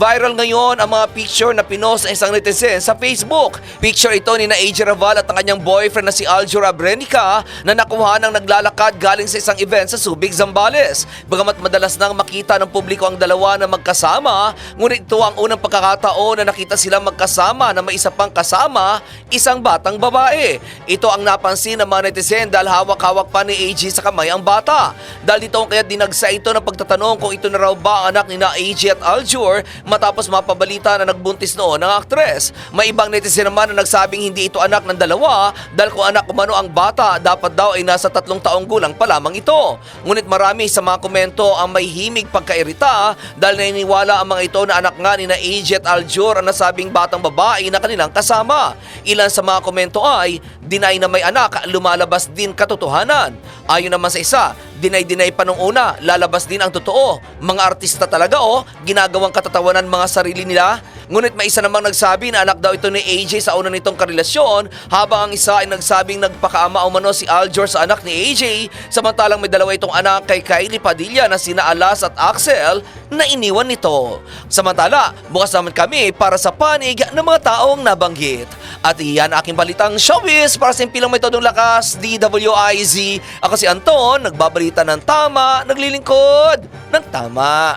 Viral ngayon ang mga picture na pinost ng isang netizen sa Facebook. Picture ito ni na AJ Raval at ang kanyang boyfriend na si Aljura Brenica na nakuha ng naglalakad galing sa isang event sa Subic, Zambales. Bagamat madalas nang makita ng publiko ang dalawa na magkasama, ngunit ito ang unang pagkakataon na nakita sila magkasama na may isa pang kasama, isang batang babae. Ito ang napansin ng mga netizen dahil hawak-hawak pa ni AJ sa kamay ang bata. Dahil dito ang kaya dinagsa ito ng pagtatanong kung ito na raw ba ang anak ni na AJ at Aljur matapos mapabalita na nagbuntis noon ng aktres. May ibang netizen naman na nagsabing hindi ito anak ng dalawa dahil kung anak umano ang bata, dapat daw ay nasa tatlong taong gulang pa lamang ito. Ngunit marami sa mga komento ang may himig pagkairita dahil naniniwala ang mga ito na anak nga ni na AJ at Aljur ang nasabing batang babae na kanilang kasama. Ilan sa mga komento ay, deny na may anak, lumalabas din katotohanan. Ayon naman sa isa, Dinay-dinay pa nung una, lalabas din ang totoo. Mga artista talaga oh, ginagawang katatawanan mga sarili nila. Ngunit may isa namang nagsabi na anak daw ito ni AJ sa una nitong karelasyon habang ang isa ay nagsabing nagpakaama umano si Aljor sa anak ni AJ samantalang may dalawa itong anak kay Kylie Padilla na sina Alas at Axel na iniwan nito. Samantala, bukas naman kami para sa panig ng mga taong nabanggit. At iyan aking balitang showbiz para sa impilang may todong lakas, DWIZ. Ako si Anton, nagbabalita ng tama, naglilingkod ng tama.